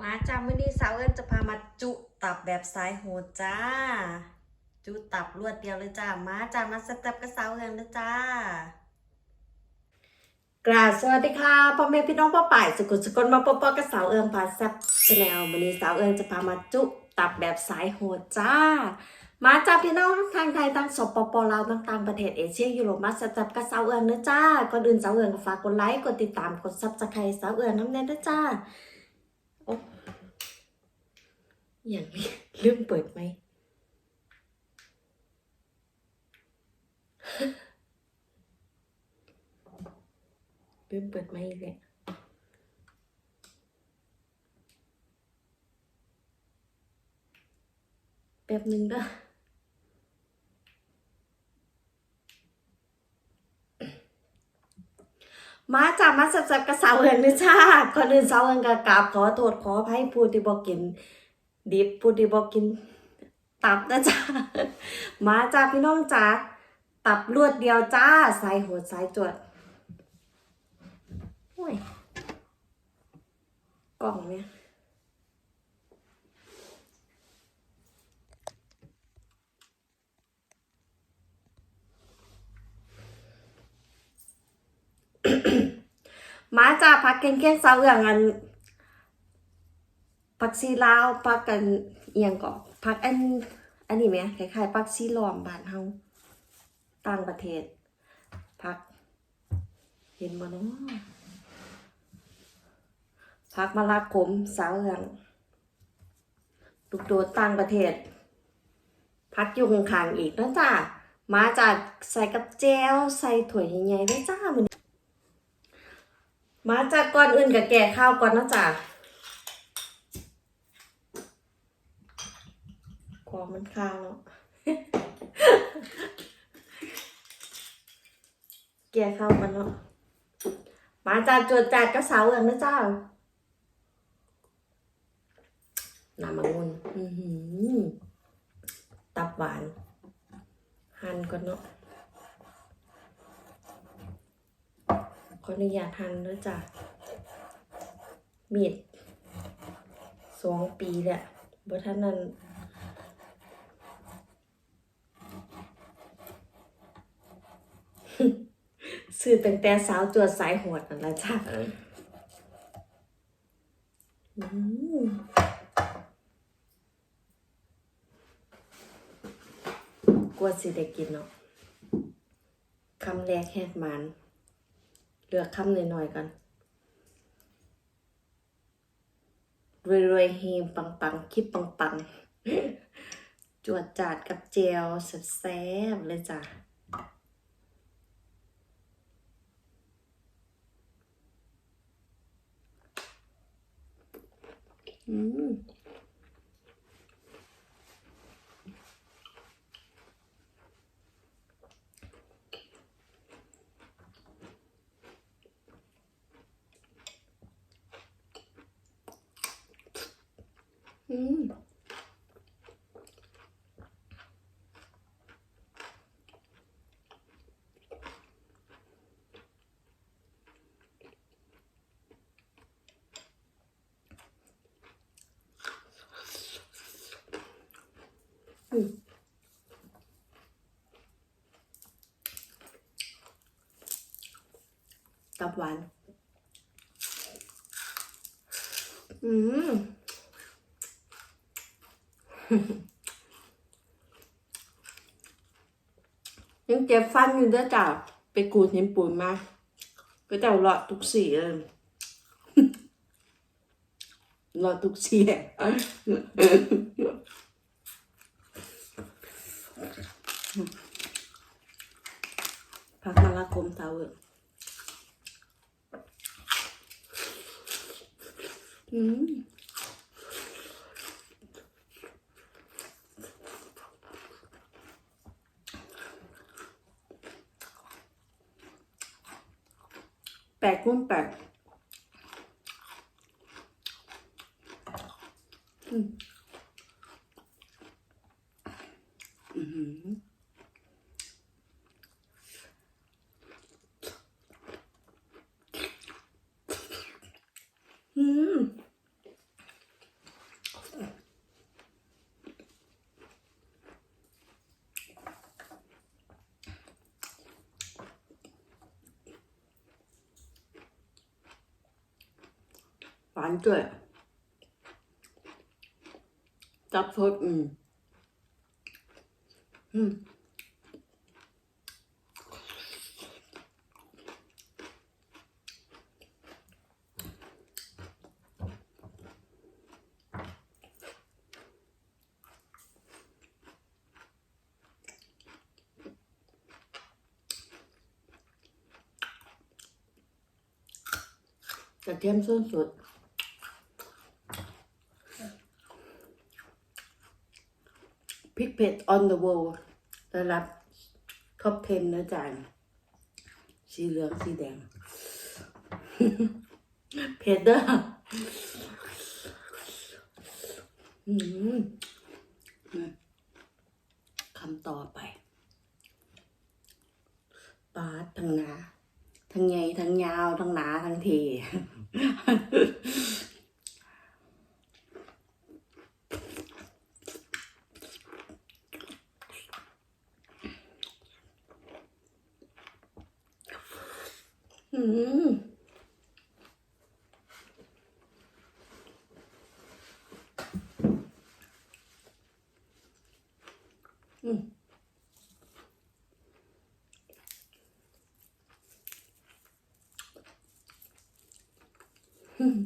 มาจ้ามื้อนี้สาวเอิญจะพามาจุตับแบบสายโหดจ้า จุตับรวดเดียวเลยจ้า มาจ้ามาสเต็ปกับสาวเอิญเลยจ้ากราบสวัสดีค่ะพ่อแม่พี่น้องป้าป่ายสุกุลสกลมาปอปอกับสาวเอิญพาแซ่บชาแนลวันนี้สาวเอิญจะพามาจุตับแบบสายโหดจ้า มาจ้าพี่น้องทั้งทางไทยทั้งสปปลาวทั้งต่างประเทศเอเชียยุโรปมาสเต็ปกับสาวเอิญนะจ้าก่อนอื่นสาวเอิญฝากกดไลค์กดติดตามกดซับสไครต์สาวเอิญน้ำแน่นะจ้า อย่างนี้ลืมเปิดไหม ลืมเปิดไหมอีกแล้วแป๊บหนึ่งด้อมาจากมาสับสับกระเสาเอินนะจ้าก่อนอื่นเสาเอินกกราบขอโทษขออภัยผู้ที่บอกกิน ดิบผู้ที่บอกกินตับนะจ๊ะ มาจ้าพี่น้องจ้าตับรวดเดียวจ้าสายหัวสายจวดโอ้ยกล่องเนี่ยมาจ้าพักเก่งๆเสาเอื่องอัน ผักซีลาวผักกันเอียงก่อนผักอันอันนี้ไหมคล้ายๆผักซีหลอมบ้านเฮาต่างประเทศผัก เห็นบ่เนาะผักมะละกมสาวเรืองลูกโดดต่างประเทศผักยู่ข้างอีกนะจ้ามาจากใส่กับแจวใส่ถ้วใหญ่ๆด้วยจ้ามันมาจากก่อนอื่นกับแก่ข้าวก่อนนะจ้า ความมันคาวแล้วแกเข้ามันเนาะมาจานจวดจัดก็เสาอย่างนะเจ้าน้ำมะงุนอือหือตับหวาน หั่นก่อนเนาะขออนุญาตหั่นด้วยจ้ะมีดสองปีแหละบ่ท่านนั้น ซื้อตั้งแต่สาวจวดสายโหดนั่นละจ้ะอืมกลัวสิได้กินเนาะคำแรกแหกมันเลือกคำหน่อยๆกันรวยๆเฮมปังๆ คลิปปังๆ จวดจาดกับเจลแซ่บๆเลยจ้ะ อืม กับหวาน อืมยังเจ็บฟันอยู่ด้อจ้ะไปกูดหินปูนมาก็จะหลอดทุกสีเลยหลอดทุกสีอะพักมาละคมเตาเออ อืมแปลกกุ้นแปลกอืมอืม หวานด้วยจับสดอืมอืมกระเทียมส้นสุด พริก เผ็ด on the wall ระดับท็อป 10 นะจานสีเหลือง สีแดง เผ็ดเด้อคำต่อไปปาดทั้งหนา ทั้งใหญ่ทั้งยาว ทั้งหนา ทั้งเท อืมอืมอืม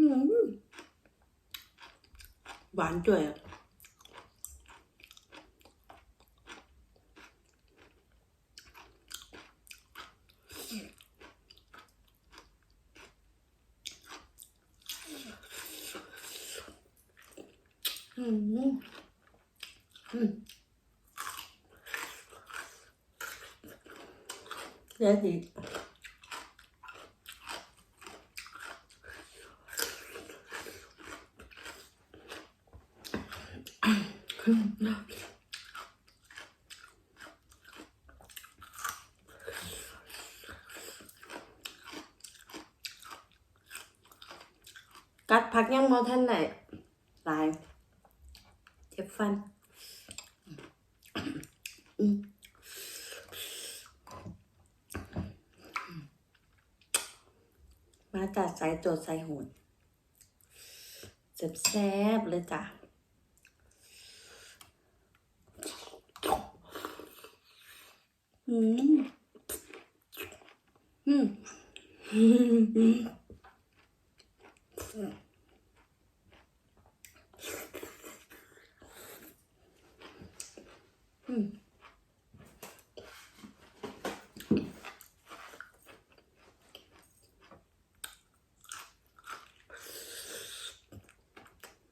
อืม หวานด้วยอะอืมอืมเดี๋ยวดิ กัดผักยังมอท่านไหนลายเจ็บฟัน อืมมาจัดสายโจดสายหุ่นแซ่บๆเลยจ้ะ อืม อืม อืม อืม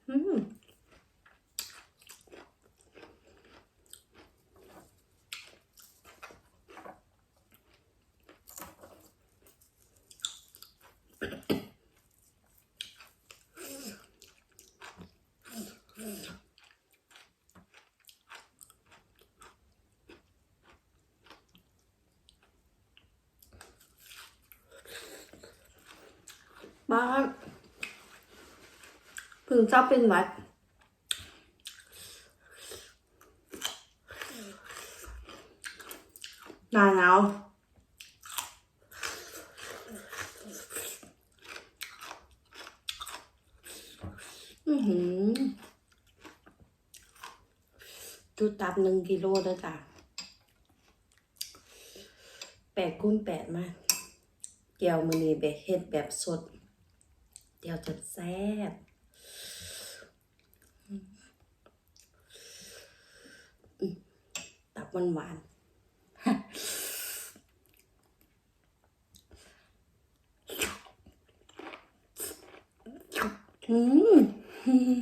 อืม บ้าน เพึ่งเจ้าเป็นวัดหนาหนาวอือหือจุดตับหนึ่งกิโลเด้อจ้ะแปดคูณแปดมากเกี๊ยวมือนี้แบบเฮ็ดแบบสดเกี๊ยวจะแซ่บอืมอืม ตับหวานหวาน อืม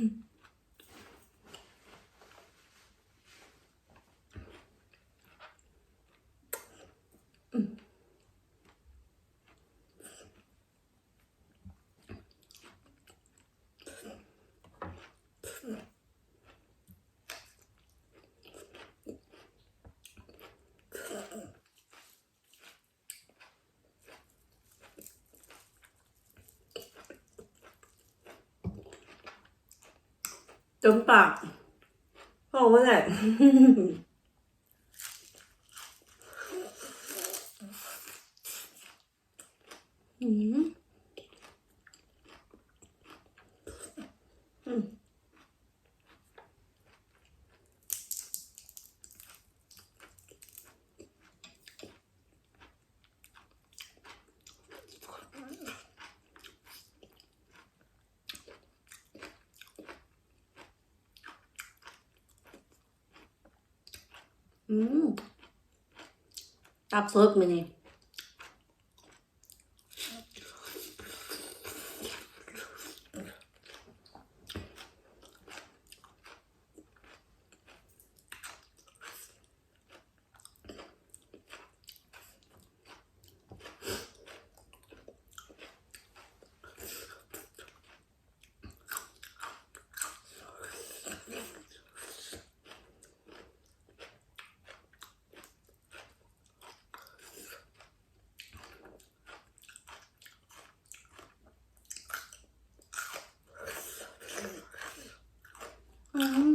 จนปากโอ้ว่าไงอืมอืม อืมตับสดมานี่ อืม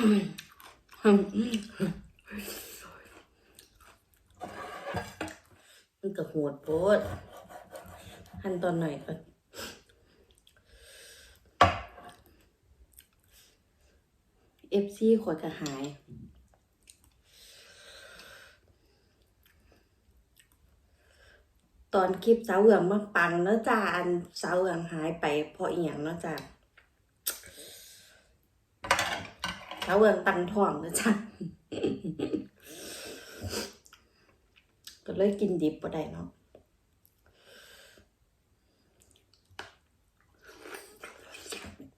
มันก็โหดโพดหั่นตอนไหนก่อนเอฟซีขวดกระหายตอนคลิปสาวเหลืองมาปังเนาะจ้าอันสาวเหลืองหายไปเพราะอีหยังเนาะจ้า สาวเหลืองตังท้องเนาะจ้าก็เลยกินดิบบ่ได้เนาะ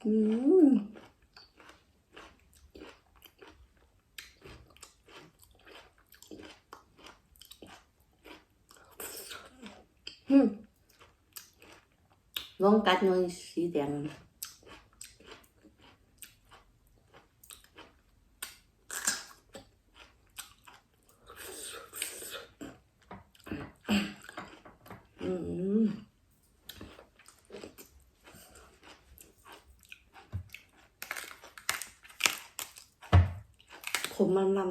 อืมอืมลองกัดหน่อยสีแดง อืม ผมมันมัน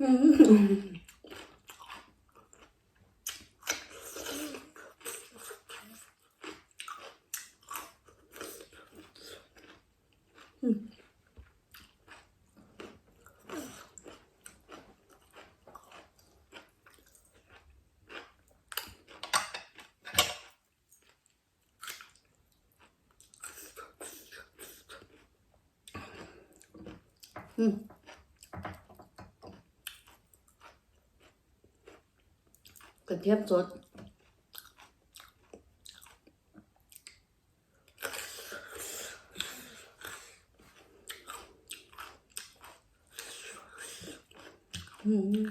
อืมอื กระเทียมสด อืม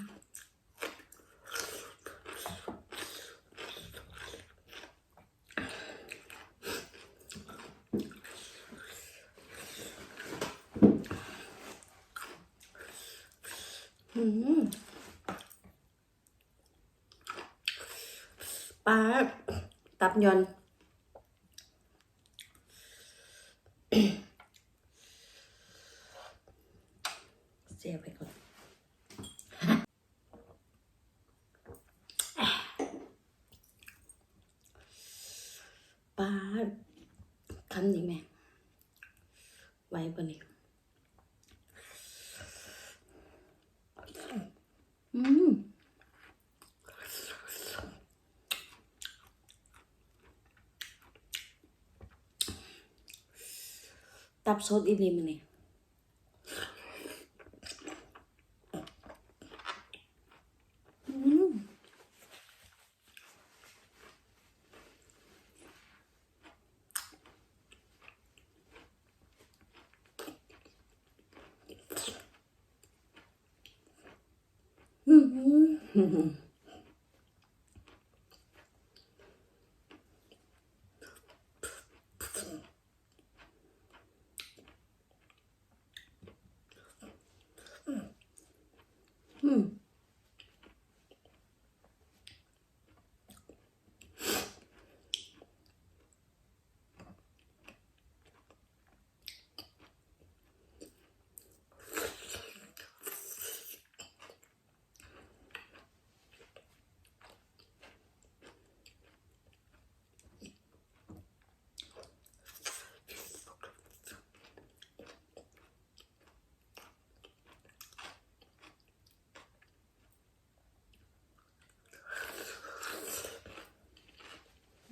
อืม ปลาตับยอน เสียไปก่อน ปลาคำนี้แม่ไว้บนนี้อืม ตับสดอีหลีมันนี่อืม อืมอืม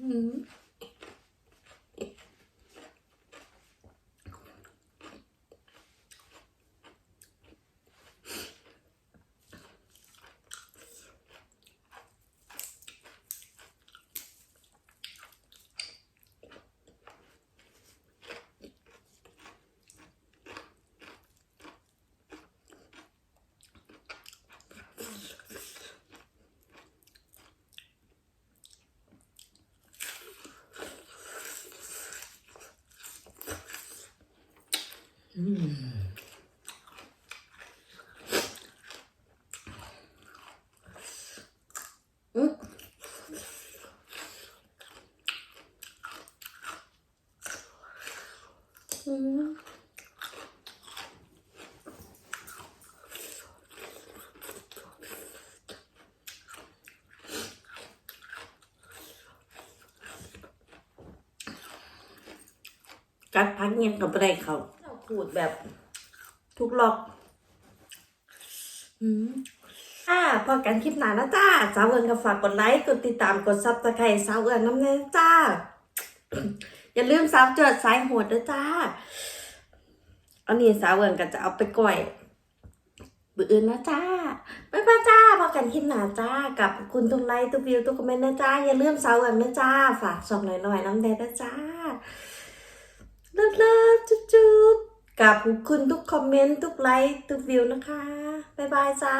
อื กัดพักเงียบกับไรเขา บูดแบบทุกหลอกอืมอ่าพอกันคลิปหน้านะจ้า สาวเอิญก็ฝากกดไลค์ กดติดตาม กดซับสไครต์สาวเอิญน้ำเนยจ้า อย่าลืมสาวเจิดสายโหดด้วยจ้า อันนี้สาวเอิญก็จะเอาไปก่อยบืออื่นนะจ้าบ๊ายบายจ้า พอกันคลิปหน้าจ้า กับคุณทุกไลค์ทุกวิวทุกคอมเมนต์นะจ้า อย่าลืมสาวเอิญนะจ้า ฝากส่งหน่อยๆน้ำแดงนะจ้าเลิฟเลิฟจุ๊บจุ๊บ กับคุณทุกคอมเมนต์ ทุกไลค์ ทุกวิวนะคะ บ๊ายบายจ้า